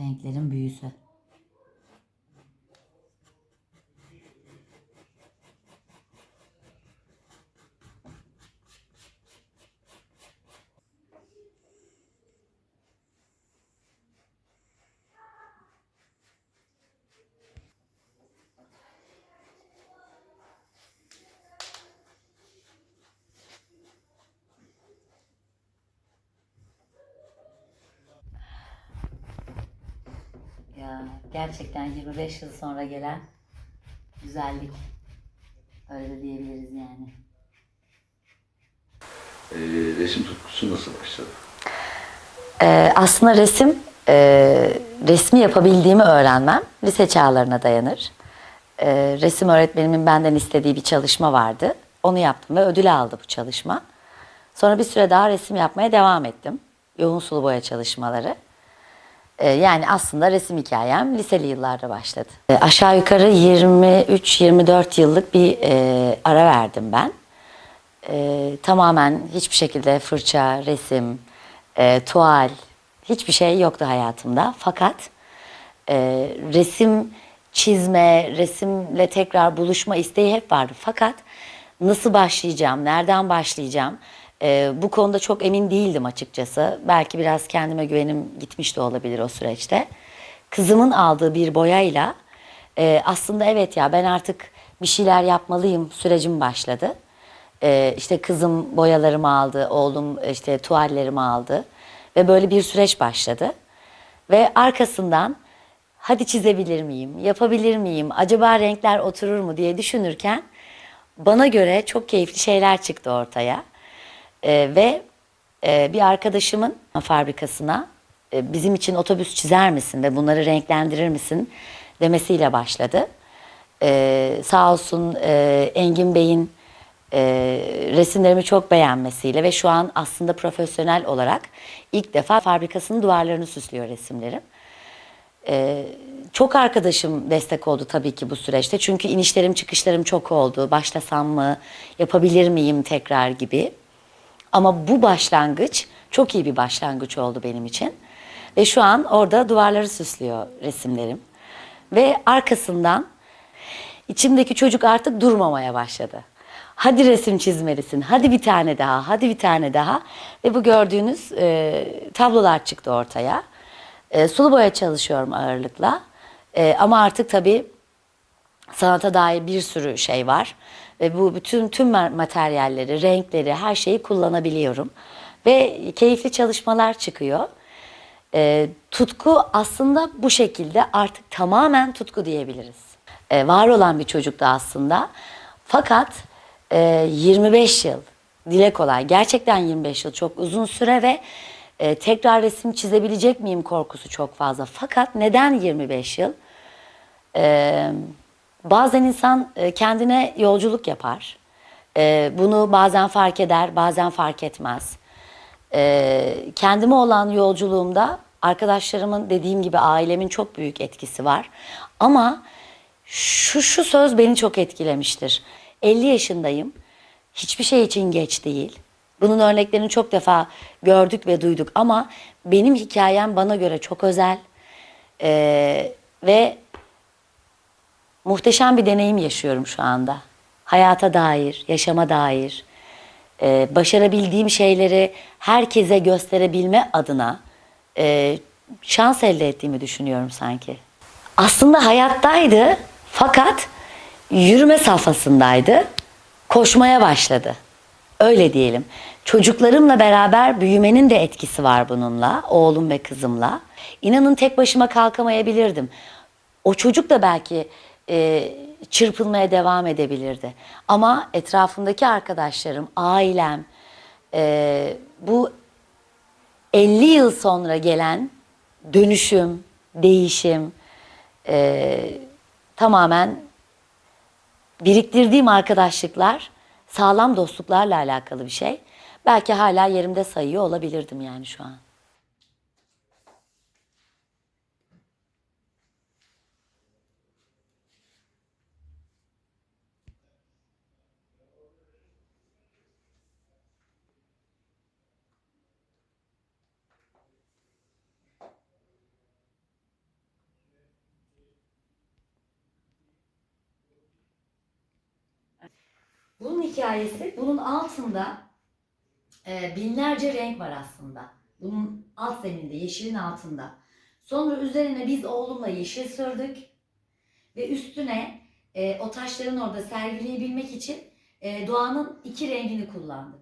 Renklerin büyüsü. Ya gerçekten 25 yıl sonra gelen güzellik. Öyle de diyebiliriz yani. Ee, resim tutkusu nasıl başladı? Ee, aslında resim, e, resmi yapabildiğimi öğrenmem lise çağlarına dayanır. Ee, resim öğretmenimin benden istediği bir çalışma vardı. Onu yaptım ve ödül aldı bu çalışma. Sonra bir süre daha resim yapmaya devam ettim. Yoğun sulu boya çalışmaları. Ee, yani aslında resim hikayem liseli yıllarda başladı. Ee, aşağı yukarı 23-24 yıllık bir e, ara verdim ben. Ee, tamamen hiçbir şekilde fırça, resim, e, tuval hiçbir şey yoktu hayatımda. Fakat e, resim çizme, resimle tekrar buluşma isteği hep vardı. Fakat nasıl başlayacağım, nereden başlayacağım e, bu konuda çok emin değildim açıkçası. Belki biraz kendime güvenim gitmiş de olabilir o süreçte. Kızımın aldığı bir boyayla e, aslında evet ya ben artık bir şeyler yapmalıyım sürecim başladı. Ee, işte kızım boyalarımı aldı, oğlum işte tuvallerimi aldı ve böyle bir süreç başladı. Ve arkasından hadi çizebilir miyim, yapabilir miyim, acaba renkler oturur mu diye düşünürken bana göre çok keyifli şeyler çıktı ortaya. Ee, ve e, bir arkadaşımın fabrikasına e, bizim için otobüs çizer misin ve bunları renklendirir misin demesiyle başladı. Ee, sağ olsun e, Engin Bey'in e, resimlerimi çok beğenmesiyle ve şu an aslında profesyonel olarak ilk defa fabrikasının duvarlarını süslüyor resimlerim. Ee, çok arkadaşım destek oldu tabii ki bu süreçte. Çünkü inişlerim çıkışlarım çok oldu. Başlasam mı, yapabilir miyim tekrar gibi. Ama bu başlangıç çok iyi bir başlangıç oldu benim için. Ve şu an orada duvarları süslüyor resimlerim. Ve arkasından içimdeki çocuk artık durmamaya başladı. Hadi resim çizmelisin, hadi bir tane daha, hadi bir tane daha. Ve bu gördüğünüz e, tablolar çıktı ortaya. E, sulu boya çalışıyorum ağırlıkla. E, ama artık tabii sanata dair bir sürü şey var. Bu bütün tüm ma- materyalleri, renkleri, her şeyi kullanabiliyorum. Ve keyifli çalışmalar çıkıyor. E, tutku aslında bu şekilde artık tamamen tutku diyebiliriz. E, var olan bir çocuktu aslında. Fakat e, 25 yıl, dile kolay. Gerçekten 25 yıl çok uzun süre ve e, tekrar resim çizebilecek miyim korkusu çok fazla. Fakat neden 25 yıl? E, bazen insan e, kendine yolculuk yapar. E, bunu bazen fark eder, bazen fark etmez. E, kendime olan yolculuğumda arkadaşlarımın dediğim gibi ailemin çok büyük etkisi var. Ama şu, şu söz beni çok etkilemiştir. 50 yaşındayım. Hiçbir şey için geç değil. Bunun örneklerini çok defa gördük ve duyduk ama benim hikayem bana göre çok özel. Ee, ve muhteşem bir deneyim yaşıyorum şu anda. Hayata dair, yaşama dair, e, başarabildiğim şeyleri herkese gösterebilme adına e, şans elde ettiğimi düşünüyorum sanki. Aslında hayattaydı fakat yürüme safhasındaydı. Koşmaya başladı. Öyle diyelim. Çocuklarımla beraber büyümenin de etkisi var bununla. Oğlum ve kızımla. İnanın tek başıma kalkamayabilirdim. O çocuk da belki e, çırpılmaya devam edebilirdi. Ama etrafımdaki arkadaşlarım, ailem, e, bu 50 yıl sonra gelen dönüşüm, değişim, e, tamamen biriktirdiğim arkadaşlıklar sağlam dostluklarla alakalı bir şey. Belki hala yerimde sayıyor olabilirdim yani şu an. Bunun hikayesi, bunun altında e, binlerce renk var aslında. Bunun alt zemininde, yeşilin altında. Sonra üzerine biz oğlumla yeşil sürdük. Ve üstüne e, o taşların orada sergileyebilmek için e, doğanın iki rengini kullandık.